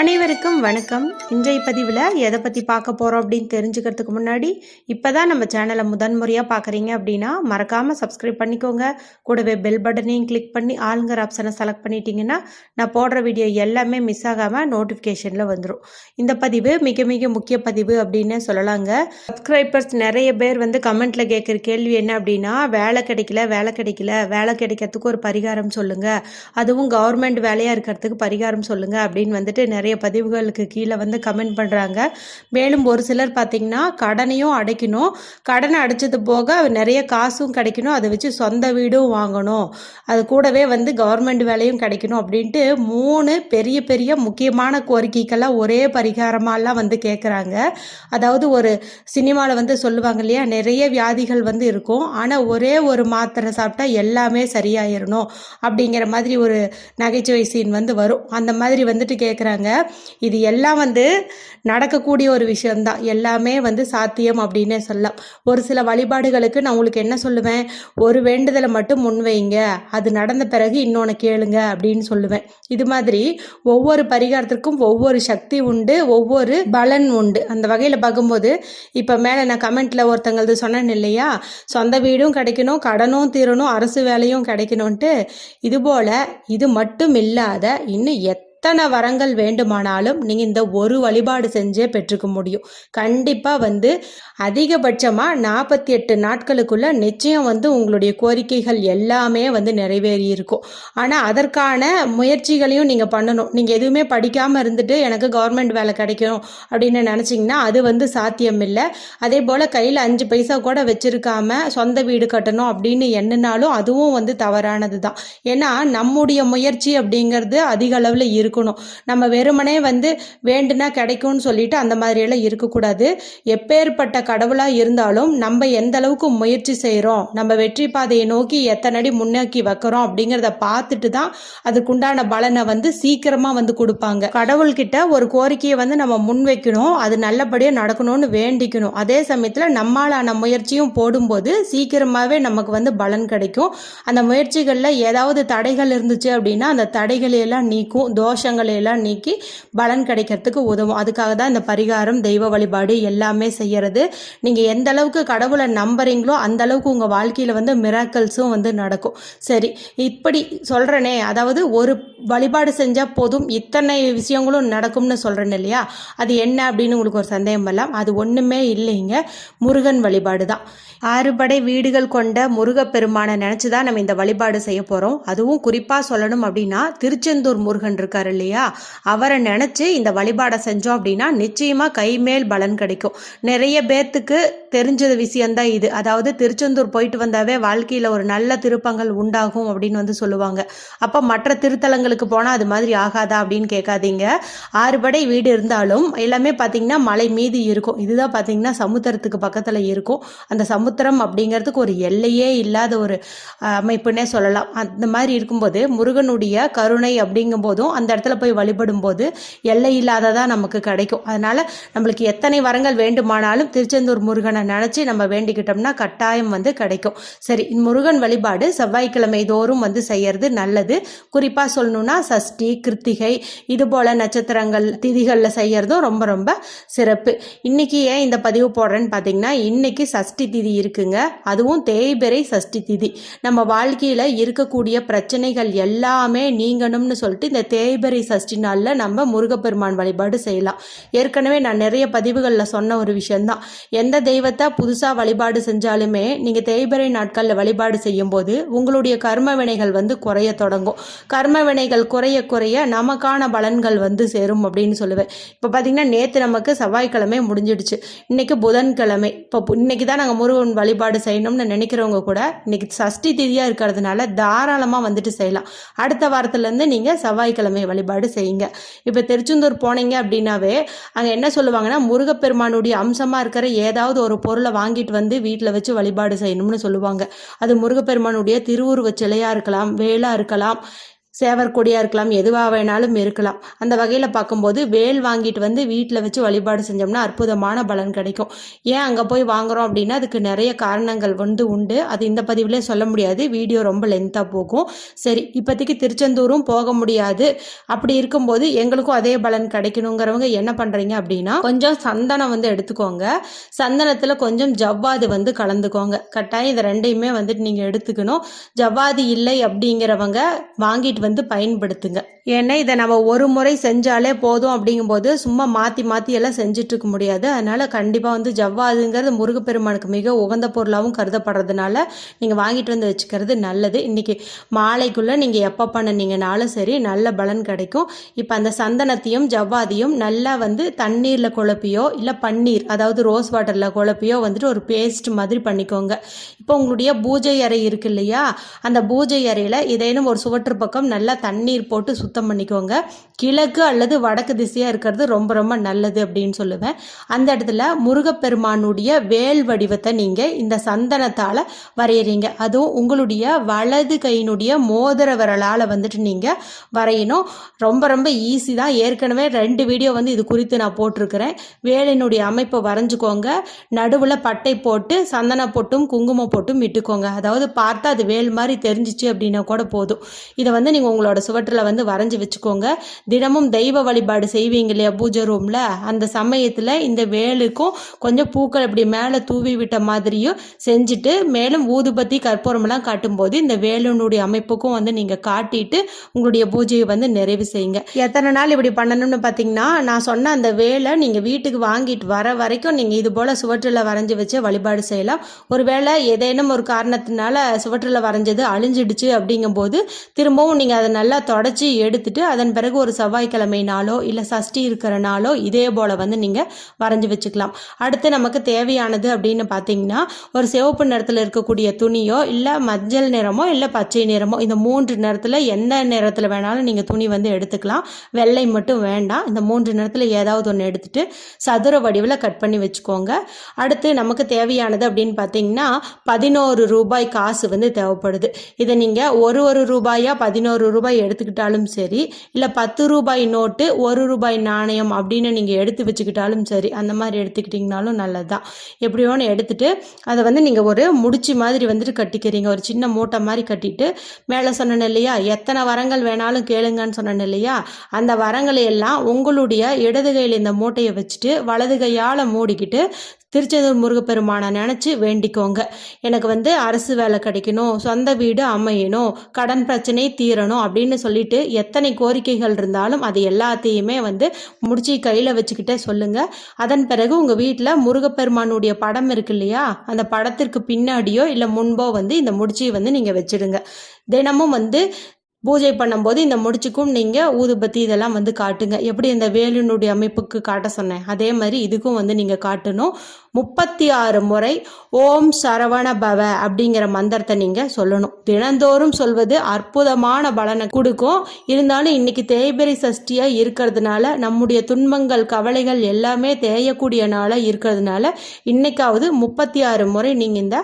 அனைவருக்கும் வணக்கம். இன்றைய பதிவில் எதை பற்றி பார்க்க போகிறோம் அப்படின்னு தெரிஞ்சுக்கிறதுக்கு முன்னாடி இப்போ தான் நம்ம சேனலை முதன்முறையாக பார்க்குறீங்க அப்படின்னா மறக்காமல் சப்ஸ்கிரைப் பண்ணிக்கோங்க. கூடவே பெல் பட்டனையும் கிளிக் பண்ணி ஆளுங்கிற ஆப்ஷனை செலக்ட் பண்ணிட்டீங்கன்னா நான் போடுற வீடியோ எல்லாமே மிஸ் ஆகாமல் நோட்டிஃபிகேஷனில் வந்துடும் இந்த பதிவு மிக மிக முக்கிய பதிவு அப்படின்னு சொல்லலாங்க. சப்ஸ்கிரைபர்ஸ் நிறைய பேர் வந்து கமெண்ட்டில் கேட்குற கேள்வி என்ன அப்படின்னா வேலை கிடைக்கல வேலை கிடைக்கல வேலை கிடைக்கிறதுக்கு ஒரு பரிகாரம் சொல்லுங்கள் அதுவும் கவர்மெண்ட் வேலையாக இருக்கிறதுக்கு பரிகாரம் சொல்லுங்கள் அப்படின்னு வந்துட்டு நிறைய பதிவுகளுக்கு கீழே வந்து கமெண்ட் பண்ணுறாங்க மேலும் ஒரு சிலர் பார்த்திங்கன்னா கடனையும் அடைக்கணும். கடனை அடைச்சது போக நிறைய காசும் கிடைக்கணும். அதை வச்சு சொந்த வீடும் வாங்கணும். அது கூடவே வந்து கவர்மெண்ட் வேலையும் கிடைக்கணும் அப்படின்ட்டு மூணு பெரிய பெரிய முக்கியமான கோரிக்கைக்கெல்லாம் ஒரே பரிகாரமாலாம் வந்து கேட்குறாங்க அதாவது ஒரு சினிமாவில் வந்து சொல்லுவாங்க இல்லையா நிறைய வியாதிகள் வந்து இருக்கும். ஆனால் ஒரே ஒரு மாத்திரை சாப்பிட்டா எல்லாமே சரியாயிடணும் அப்படிங்கிற மாதிரி ஒரு நகைச்சுவை சீன் வந்து வரும். அந்த மாதிரி வந்துட்டு கேட்குறாங்க இது எல்லாம் வந்து நடக்கக்கூடிய ஒரு விஷயம்தான். எல்லாமே வந்து சாத்தியம் அப்படின்னே சொல்லலாம். ஒரு சில வழிபாடுகளுக்கு நான் உங்களுக்கு என்ன சொல்லுவேன்? ஒரு வேண்டுதலை மட்டும் முன்வைங்க அது நடந்த பிறகு இன்னொன்று கேளுங்க அப்படின்னு சொல்லுவேன். இது மாதிரி ஒவ்வொரு பரிகாரத்திற்கும் ஒவ்வொரு சக்தி உண்டு ஒவ்வொரு பலன் உண்டு. அந்த வகையில் பார்க்கும்போது இப்போ மேலே நான் கமெண்ட்டில் ஒருத்தங்களது சொன்னேன் இல்லையா? சொந்த வீடும் கிடைக்கணும் கடனும் தீரணும் அரசு வேலையும் கிடைக்கணும்ன்ட்டு இதுபோல் இது மட்டும் இல்லாத இன்னும் எத் எத்தனை வரங்கள் வேண்டுமானாலும் நீங்கள் இந்த ஒரு வழிபாடு செஞ்சே பெற்றுக்க முடியும். கண்டிப்பாக வந்து அதிகபட்சமாக நாற்பத்தி எட்டு நாட்களுக்குள்ள நிச்சயம் வந்து உங்களுடைய கோரிக்கைகள் எல்லாமே வந்து நிறைவேறி இருக்கும். ஆனால் அதற்கான முயற்சிகளையும் நீங்கள் பண்ணணும். நீங்கள் எதுவுமே படிக்காமல் இருந்துட்டு எனக்கு கவர்மெண்ட் வேலை கிடைக்கும் அப்படின்னு நினச்சிங்கன்னா அது வந்து சாத்தியம் இல்லை. அதே போல் கையில் அஞ்சு பைசா கூட வச்சுருக்காம சொந்த வீடு கட்டணும் அப்படின்னு எண்ணினாலும் அதுவும் வந்து தவறானது தான் ஏன்னா நம்முடைய முயற்சி அப்படிங்கிறது அதிக அளவில் இருக்கணும். நம்ம வெறுமனே வந்து வேண்டுனா கிடைக்கும்னு சொல்லிட்டு அந்த மாதிரியெல்லாம் இருக்கக்கூடாது. எப்பேற்பட்ட கடவுளாக இருந்தாலும் நம்ம எந்த அளவுக்கு முயற்சி செய்கிறோம் நம்ம வெற்றி பாதையை நோக்கி எத்தனை அடி முன்னோக்கி வைக்கிறோம் அப்படிங்கிறத பார்த்துட்டு தான் அதுக்குண்டான பலனை வந்து சீக்கிரமாக வந்து கொடுப்பாங்க. கடவுள்கிட்ட ஒரு கோரிக்கையை வந்து நம்ம முன் வைக்கணும் அது நல்லபடியாக நடக்கணும்னு வேண்டிக்கணும். அதே சமயத்தில் நம்மளான முயற்சியும் போடும்போது சீக்கிரமாகவே நமக்கு வந்து பலன் கிடைக்கும். அந்த முயற்சிகளில் ஏதாவது தடைகள் இருந்துச்சு அப்படின்னா அந்த தடைகளையெல்லாம் நீக்கும். தோஷ தோஷங்களை எல்லாம் நீக்கி பலன் கிடைக்கிறதுக்கு உதவும். அதுக்காக தான் இந்த பரிகாரம் தெய்வ வழிபாடு எல்லாமே செய்யறது. நீங்கள் எந்த அளவுக்கு கடவுளை நம்புறீங்களோ அந்த அளவுக்கு உங்கள் வாழ்க்கையில் வந்து மிராக்கல்ஸும் வந்து நடக்கும். சரி இப்படி சொல்கிறனே அதாவது ஒரு வழிபாடு செஞ்சால் போதும். இத்தனை விஷயங்களும் நடக்கும்னு சொல்கிறேன் இல்லையா? அது என்ன அப்படின்னு உங்களுக்கு ஒரு சந்தேகம் வரலாம். அது ஒன்றுமே இல்லைங்க. முருகன் வழிபாடு தான். ஆறுபடை வீடுகள் கொண்ட முருகப்பெருமானை நினச்சி தான் நம்ம இந்த வழிபாடு செய்ய போகிறோம் அதுவும் குறிப்பாக சொல்லணும் அப்படின்னா திருச்செந்தூர் முருகன் இருக்கார். இல்லையா அவரை நினச்சி இந்த வழிபாடை செஞ்சோம் அப்படின்னா நிச்சயமாக கைமேல் பலன் கிடைக்கும். நிறைய பேர்த்துக்கு தெரிஞ்ச விஷயந்தான் இது. அதாவது திருச்செந்தூர் போயிட்டு வந்தாவே வாழ்க்கையில் ஒரு நல்ல திருப்பங்கள் உண்டாகும் அப்படின்னு வந்து சொல்லுவாங்க. அப்போ மற்ற திருத்தலங்களுக்கு போனால் அது மாதிரி ஆகாதா அப்படின்னு கேட்காதீங்க. ஆறுபடை வீடு இருந்தாலும் எல்லாமே பார்த்தீங்கன்னா மலை மீது இருக்கும். இதுதான் பார்த்தீங்கன்னா சமுத்திரத்துக்கு பக்கத்தில் இருக்கும். அந்த சமுத்திரம் அப்படிங்கிறதுக்கு ஒரு எல்லையே இல்லாத ஒரு அமைப்புன்னே சொல்லலாம். அந்த மாதிரி இருக்கும்போது முருகனுடைய கருணை அப்படிங்கும் போதும் அந்த இடத்துல போய் வழிபடும் போது எல்லை இல்லாததாக நமக்கு கிடைக்கும். அதனால் நம்மளுக்கு எத்தனை வரங்கள் வேண்டுமானாலும் திருச்செந்தூர் முருகனை நினச்சி நம்ம வேண்டிக்கிட்டோம்னா கட்டாயம் வந்து கிடைக்கும். சரி முருகன் வழிபாடு செவ்வாய்க்கிழமை தோறும் வந்து செய்யறது நல்லது. குறிப்பாக சொல்லணும்னா சஷ்டி கிருத்திகை இது போல் நட்சத்திரங்கள் திதிகளில் செய்யறதும் ரொம்ப ரொம்ப சிறப்பு. இன்னைக்கு ஏன் இந்த பதிவு போடுறேன்னு பார்த்தீங்கன்னா இன்னைக்கு சஷ்டி திதி இருக்குங்க. அதுவும் தேய்பிறை சஷ்டி திதி. நம்ம வாழ்க்கையில் இருக்கக்கூடிய பிரச்சனைகள் எல்லாமே நீங்கணும்னு சொல்லிட்டு இந்த தேய்பிறை சஷ்டி நாளில் நம்ம முருகப்பெருமான் வழிபாடு செய்யலாம். ஏற்கனவே நான் நிறைய பதிவுகளில் சொன்ன ஒரு விஷயம்தான். எந்த தெய்வத்தை புதுசாக வழிபாடு செஞ்சாலுமே நீங்கள் தேய்பிறை நாட்களில் வழிபாடு செய்யும்போது உங்களுடைய கர்ம வினைகள் வந்து குறைய தொடங்கும். கர்ம வினைகள் குறைய குறைய நமக்கான பலன்கள் வந்து சேரும் அப்படின்னு சொல்லுவேன். இப்போ பார்த்தீங்கன்னா நேற்று நமக்கு செவ்வாய்க்கிழமை முடிஞ்சிடுச்சு. இன்னைக்கு புதன்கிழமை. இப்போ இன்னைக்கு தான் நாங்கள் முருகன் வழிபாடு செய்யணும்னு நினைக்கிறவங்க கூட இன்னைக்கு சஷ்டி திதியாக இருக்கிறதுனால தாராளமாக வந்துட்டு செய்யலாம். அடுத்த வாரத்துலேருந்து நீங்கள் செவ்வாய்க்கிழமை வழிபாடு செய்யுங்க. இப்போ திருச்செந்தூர் போனீங்க அப்படின்னாவே அங்கே என்ன சொல்லுவாங்கன்னா முருகப்பெருமானுடைய அம்சமாக இருக்கிற ஏதாவது ஒரு பொருளை வாங்கிட்டு வந்து வீட்டில் வச்சு வழிபாடு செய்யணும்னு சொல்லுவாங்க. அது முருகப்பெருமானுடைய திருவுருவச் சிலையாக இருக்கலாம் வேலாக இருக்கலாம். சேவற்கொடியாக இருக்கலாம் எதுவாக வேணாலும் இருக்கலாம். அந்த வகையில் பார்க்கும்போது வேல் வாங்கிட்டு வந்து வீட்டில் வச்சு வழிபாடு செஞ்சோம்னா அற்புதமான பலன் கிடைக்கும். ஏன் அங்கே போய் வாங்குகிறோம் அப்படின்னா அதுக்கு நிறைய காரணங்கள் வந்து உண்டு. அது இந்த பதிவிலே சொல்ல முடியாது. வீடியோ ரொம்ப லென்த்தாக போகும். சரி இப்போதைக்கு திருச்செந்தூரும் போக முடியாது. அப்படி இருக்கும்போது எங்களுக்கும் அதே பலன் கிடைக்கணுங்கிறவங்க என்ன பண்ணுறீங்க அப்படின்னா கொஞ்சம் சந்தனம் வந்து எடுத்துக்கோங்க. சந்தனத்தில் கொஞ்சம் ஜவ்வாது வந்து கலந்துக்கோங்க. கட்டாயம் இதை ரெண்டையுமே வந்துட்டு நீங்கள் எடுத்துக்கணும். ஜவ்வாது இல்லை அப்படிங்கிறவங்க வாங்கிட்டு வந்து பயன்படுத்துங்க. ஏன்னா இதை நம்ம ஒரு முறை செஞ்சாலே போதும் அப்படிங்கும்போது சும்மா மாற்றி மாற்றி எல்லாம் செஞ்சுட்டு இருக்க முடியாது. அதனால் கண்டிப்பாக வந்து ஜவ்வாதுங்கிறது முருகப்பெருமானுக்கு மிக உகந்த பொருளாகவும் கருதப்படுறதுனால நீங்கள் வாங்கிட்டு வந்து வச்சுக்கிறது நல்லது. இன்றைக்கி மாலைக்குள்ளே நீங்கள் எப்போ பண்ணினீங்கனாலும் சரி நல்ல பலன் கிடைக்கும். இப்போ அந்த சந்தனத்தையும் ஜவ்வாதியும் நல்லா வந்து தண்ணீரில் குழப்பியோ இல்லை பன்னீர் அதாவது ரோஸ் வாட்டரில் குழப்பியோ வந்துட்டு ஒரு பேஸ்ட் மாதிரி பண்ணிக்கோங்க. இப்போ உங்களுடைய பூஜை அறை இருக்கு இல்லையா? அந்த பூஜை அறையில் ஏதேனும் ஒரு சுவற்று பக்கம் நல்லா தண்ணீர் போட்டு சுத்தம் பண்ணிக்கோங்க. கிழக்கு அல்லது வடக்கு திசையாக இருக்கிறது ரொம்ப ரொம்ப நல்லது அப்படின்னு சொல்லுவேன். அந்த இடத்துல முருகப்பெருமானுடைய வேல் வடிவத்தை நீங்கள் இந்த சந்தனத்தால் வரைகிறீங்க அதுவும் உங்களுடைய வலது கையினுடைய மோதிர விரலால் வந்துட்டு நீங்கள் வரையணும். ரொம்ப ரொம்ப ஈஸி தான். ஏற்கனவே ரெண்டு வீடியோ வந்து இது குறித்து நான் போட்டிருக்கிறேன். வேலினுடைய அமைப்பை வரைஞ்சிக்கோங்க. நடுவில் பட்டை போட்டு சந்தன போட்டும் குங்குமம் போட்டும் விட்டுக்கோங்க அதாவது பார்த்தா அது வேல் மாதிரி தெரிஞ்சிச்சு அப்படின்னா கூட போதும். இதை வந்து நீங்கள் உங்களோட சுவற்றில் வந்து வரைஞ்சி வச்சுக்கோங்க. தினமும் தெய்வ வழிபாடு செய்வீங்க இல்லையா பூஜை ரூமில் அந்த சமயத்தில் இந்த வேலுக்கும் கொஞ்சம் பூக்கள் இப்படி மேலே தூவி விட்ட மாதிரியும் செஞ்சுட்டு மேலும் ஊதுபத்தி கற்பூரமெல்லாம் காட்டும்போது இந்த வேலுனுடைய அமைப்புக்கும் வந்து நீங்கள் காட்டிட்டு உங்களுடைய பூஜையை வந்து நிறைவு செய்யுங்க. எத்தனை நாள் இப்படி பண்ணணும்னு பார்த்தீங்கன்னா நான் சொன்ன அந்த வேலை நீங்கள் வீட்டுக்கு வாங்கிட்டு வர வரைக்கும் நீங்கள் இது போல் சுவற்றில் வரைஞ்சி வச்சு வழிபாடு செய்யலாம். ஒருவேளை ஏதேனும் ஒரு காரணத்தினால சுவற்றில் வரைஞ்சது அழிஞ்சிடுச்சு அப்படிங்கும்போது திரும்பவும் நீங்கள் அதை நல்லா தொடச்சி எடுத்துட்டு அதன் பிறகு ஒரு செவ்வாய்க்கிழமை நாளோ இல்லை சஷ்டி இருக்கிற நாளோ இதே போல் வந்து நீங்கள் வரைஞ்சி வச்சுக்கலாம். அடுத்து நமக்கு தேவையானது அப்படின்னு பார்த்தீங்கன்னா ஒரு சிவப்பு நிறத்தில் இருக்கக்கூடிய துணியோ இல்லை மஞ்சள் நிறமோ இல்லை பச்சை நிறமோ இந்த மூன்று நிறத்தில் எந்த நிறத்தில் வேணாலும் நீங்கள் துணி வந்து எடுத்துக்கலாம். வெள்ளை மட்டும் வேண்டாம். இந்த மூன்று நிறத்தில் ஏதாவது ஒன்று எடுத்துட்டு சதுர வடிவில் கட் பண்ணி வச்சுக்கோங்க. அடுத்து நமக்கு தேவையானது அப்படின்னு பார்த்தீங்கன்னா பதினோரு ரூபாய் காசு வந்து தேவைப்படுது. இதை நீங்கள் ஒரு ஒரு ரூபாயா பதினோரு ரூபாய் எடுத்துக்கிட்டாலும் சரி இல்லை பத்து ரூபாய் நோட்டு ஒரு ரூபாய் நாணயம் அப்படின்னு நீங்கள் எடுத்து வச்சுக்கிட்டாலும் சரி அந்த மாதிரி எடுத்துக்கிட்டிங்கனாலும் நல்லது தான் எப்படி ஒன்று எடுத்துகிட்டு அதை வந்து நீங்கள் ஒரு முடிச்சு மாதிரி வந்துட்டு கட்டிக்கிறீங்க. ஒரு சின்ன மூட்டை மாதிரி கட்டிட்டு மேலே சொன்னேன் இல்லையா எத்தனை வரங்கள் வேணாலும் கேளுங்கன்னு சொன்னேன் இல்லையா அந்த வரங்களை எல்லாம் உங்களுடைய இடது கையில் இந்த மூட்டையை வச்சுட்டு வலது கையால் மூடிக்கிட்டு திருச்செந்தூர் முருகப்பெருமானை நினச்சி வேண்டிக்கோங்க. எனக்கு வந்து அரசு வேலை கிடைக்கணும் சொந்த வீடு அமையணும் கடன் பிரச்சனை தீரணும் அப்படின்னு சொல்லிட்டு எத்தனை கோரிக்கைகள் இருந்தாலும் அது எல்லாத்தையுமே வந்து முடிச்சு கையில் வச்சுக்கிட்டே சொல்லுங்கள் அதன் பிறகு உங்கள் வீட்டில் முருகப்பெருமானுடைய படம் இருக்கு இல்லையா? அந்த படத்திற்கு பின்னாடியோ இல்லை முன்போ வந்து இந்த முடிச்சியை வந்து நீங்கள் வச்சிடுங்க. தினமும் வந்து பூஜை பண்ணும்போது இந்த முடிச்சுக்கும் நீங்கள் ஊதுபத்தி இதெல்லாம் வந்து காட்டுங்க. எப்படி இந்த வேலுனுடைய அமைப்புக்கு காட்ட சொன்னேன். அதே மாதிரி இதுக்கும் வந்து நீங்கள் காட்டணும். முப்பத்தி ஆறு முறை ஓம் சரவண பவ அப்படிங்கிற மந்திரத்தை நீங்கள் சொல்லணும். தினந்தோறும் சொல்வது அற்புதமான பலனை கொடுக்கும். இருந்தாலும் இன்னைக்கு தேய்பிரை சஷ்டியாக இருக்கிறதுனால நம்முடைய துன்பங்கள் கவலைகள் எல்லாமே தேயக்கூடிய நாளாக இருக்கிறதுனால இன்னைக்காவது முப்பத்தி ஆறு முறை நீங்கள் இந்த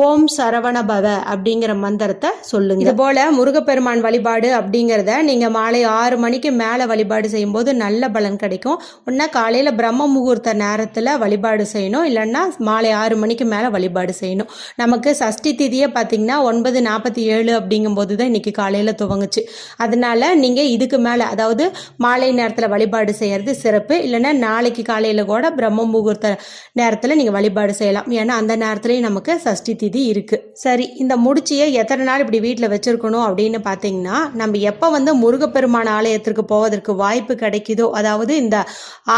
ஓம் சரவண பவ அப்படிங்கிற மந்திரத்தை சொல்லுங்க. இது போல முருகப்பெருமான் வழி வழிபாடு அப்படிங்கிறத நீங்கள் மாலை ஆறு மணிக்கு மேலே வழிபாடு செய்யும்போது நல்ல பலன் கிடைக்கும். ஒன்றா காலையில் பிரம்ம முகூர்த்த நேரத்தில் வழிபாடு செய்யணும். இல்லைன்னா மாலை ஆறு மணிக்கு மேலே வழிபாடு செய்யணும். நமக்கு சஷ்டி திதியே பார்த்தீங்கன்னா ஒன்பது நாற்பத்தி ஏழு அப்படிங்கும்போது தான் இன்றைக்கி காலையில் துவங்குச்சு. அதனால நீங்கள் இதுக்கு மேலே அதாவது மாலை நேரத்தில் வழிபாடு செய்கிறது சிறப்பு. இல்லைன்னா நாளைக்கு காலையில் கூட பிரம்ம முகூர்த்த நேரத்தில் நீங்கள் வழிபாடு செய்யலாம். ஏன்னா அந்த நேரத்துலையும் நமக்கு சஷ்டி திதி இருக்குது சரி இந்த முடிச்சியை எத்தனை நாள் இப்படி வீட்டில் வச்சுருக்கணும் அப்படின்னு பார்த்தீங்கன்னா நம்ம எப்போ வந்து முருகப்பெருமான் ஆலயத்திற்கு போவதற்கு வாய்ப்பு கிடைக்குதோ அதாவது இந்த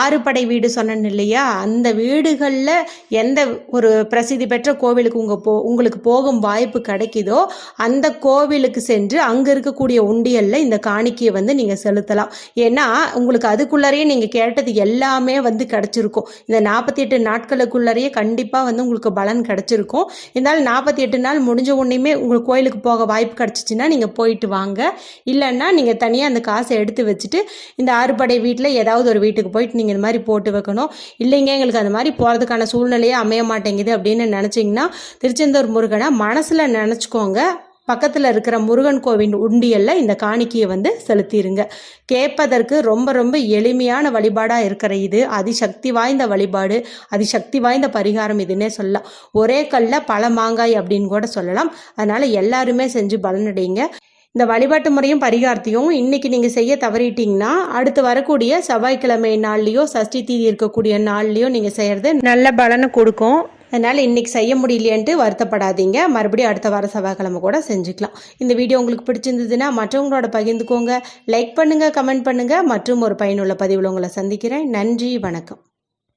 ஆறுபடை வீடு சொன்னேன் இல்லையா அந்த வீடுகளில் எந்த ஒரு பிரசித்தி பெற்ற கோவிலுக்கு உங்கள் போ உங்களுக்கு போகும் வாய்ப்பு கிடைக்குதோ அந்த கோவிலுக்கு சென்று அங்கே இருக்கக்கூடிய உண்டியலில் இந்த காணிக்கையை வந்து நீங்கள் செலுத்தலாம். ஏன்னா உங்களுக்கு அதுக்குள்ளரையே நீங்கள் கேட்டது எல்லாமே வந்து கிடச்சிருக்கும். இந்த நாற்பத்தி எட்டு நாட்களுக்குள்ளரையே கண்டிப்பாக வந்து உங்களுக்கு பலன் கிடச்சிருக்கும். இருந்தாலும் நாற்பத்தி எட்டு நாள் முடிஞ்ச உடனேயுமே உங்களுக்கு கோயிலுக்கு போக வாய்ப்பு கிடச்சிச்சின்னா நீங்கள் போயிட்டு வாங்க. இல்லைன்னா நீங்கள் தனியாக அந்த காசை எடுத்து வச்சுட்டு இந்த ஆறுபடை வீட்டில் ஏதாவது ஒரு வீட்டுக்கு போயிட்டு நீங்கள் இந்த மாதிரி போட்டு வைக்கணும். இல்லைங்க எங்களுக்கு அந்த மாதிரி போகிறதுக்கான சூழ்நிலையே அமைய மாட்டேங்குது அப்படின்னு நினச்சிங்கன்னா திருச்செந்தூர் முருகனை மனசில் நினச்சிக்கோங்க. பக்கத்தில் இருக்கிற முருகன் கோவில் உண்டியலில் இந்த காணிக்கையை வந்து செலுத்திடுங்க கேட்பதற்கு ரொம்ப ரொம்ப எளிமையான வழிபாடாக இருக்கிற இது அதிசக்தி வாய்ந்த வழிபாடு அதிசக்தி வாய்ந்த பரிகாரம் இதுன்னே சொல்லலாம். ஒரே கல்ல பல மாங்காய் அப்படின்னு கூட சொல்லலாம். அதனால் எல்லாருமே செஞ்சு பலனடைங்க இந்த வழிபாட்டு முறையும் பரிகாரத்தையும் இன்னைக்கு நீங்கள் செய்ய தவறிட்டீங்கன்னா அடுத்து வரக்கூடிய செவ்வாய்க்கிழமை நாள்லேயோ சஷ்டி தீதி இருக்கக்கூடிய நாள்லேயோ நீங்கள் செய்கிறது நல்ல பலனை கொடுக்கும். அதனால் இன்றைக்கி செய்ய முடியலையன்ட்டு வருத்தப்படாதீங்க. மறுபடியும் அடுத்த வார செவ்வாய்க்கிழமை கூட செஞ்சுக்கலாம். இந்த வீடியோ உங்களுக்கு பிடிச்சிருந்ததுன்னா மற்றவங்களோட பகிர்ந்துக்கோங்க. லைக் பண்ணுங்கள் கமெண்ட் பண்ணுங்கள் மற்றும் ஒரு பயனுள்ள பதிவில் உங்களை சந்திக்கிறேன். நன்றி வணக்கம்.